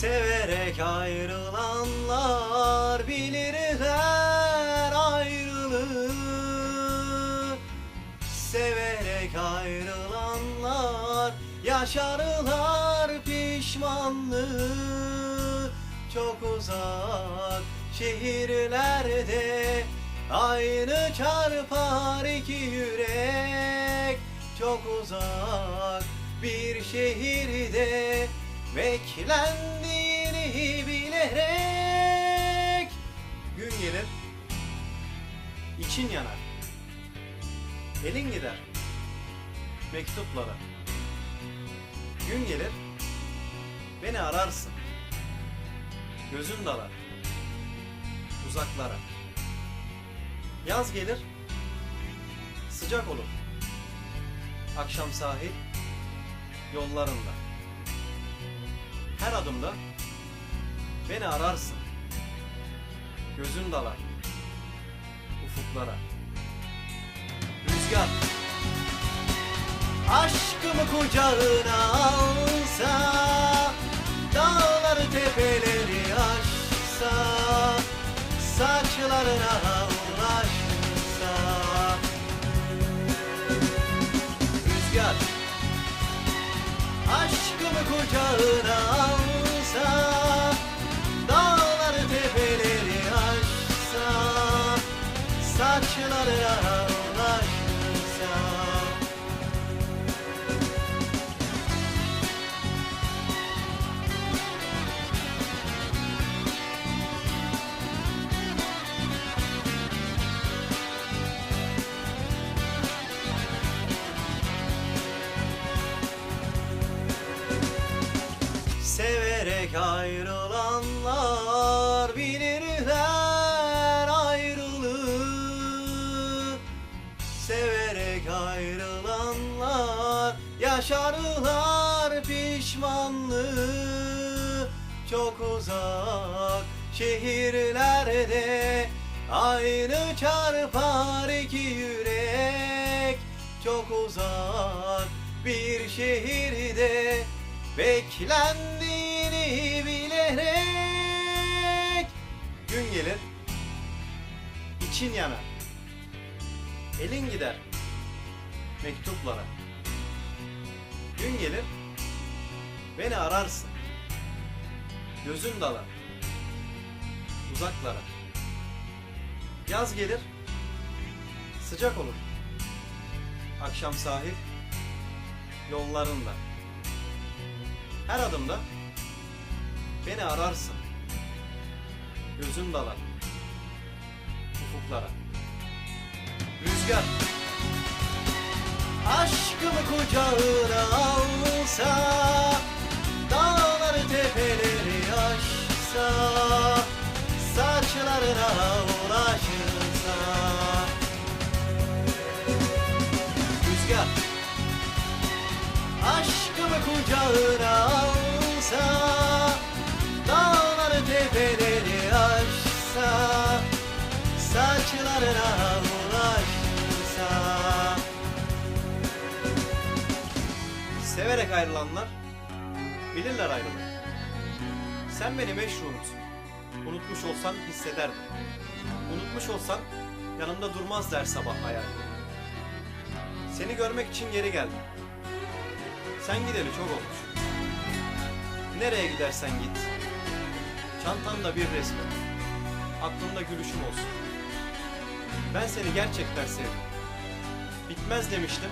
Severek ayrılanlar bilirler ayrılığı. Severek ayrılanlar yaşarlar pişmanlığı. Çok uzak şehirlerde aynı çarpar iki yürek. Çok uzak bir şehirde beklendiğini bilerek. Gün gelir için yanar. Elin gider mektuplara Gün gelir beni ararsın. Gözün dalar uzaklara. Yaz gelir sıcak olur. Akşam sahil yollarında. Her adımda beni ararsın. Gözün dalar. Ufuklara. Rüzgar. Aşkımı kucağına alsa Dağları tepeleri aşsa Saçlarına ulaşsa Rüzgar. Aşkımı kucağına alsa Saçlarına ulaşsa Severek ayrılanlar yaşarlar pişmanlığı. Çok uzak şehirlerde aynı çarpar iki yürek. Çok uzak bir şehirde beklendiğini bilerek. Gün gelir için yanar Elin gider mektuplara Gün gelir beni ararsın. Gözün dalar uzaklara. Yaz gelir sıcak olur. Akşam sahil yollarında. Her adımda beni ararsın. Gözün dalar ufuklara. Rüzgar Aşkımı kucağına alsa Dağları tepeleri aşsa Saçlarına ulaşırsa Rüzgar Aşkımı kucağına alsa Dağları tepeleri aşsa Saçlarına Severek ayrılanlar bilirler ayrılığı. Sen benim meşrumumsun. Unutmuş olsan hissederdim. Unutmuş olsan yanımda durmaz der sabah hayal. Seni görmek için geri geldim. Sen gideli çok olmuş. Nereye gidersen git. Çantanda bir resmin. Aklımda gülüşüm olsun. Ben seni gerçekten sevdim. Bitmez demiştim.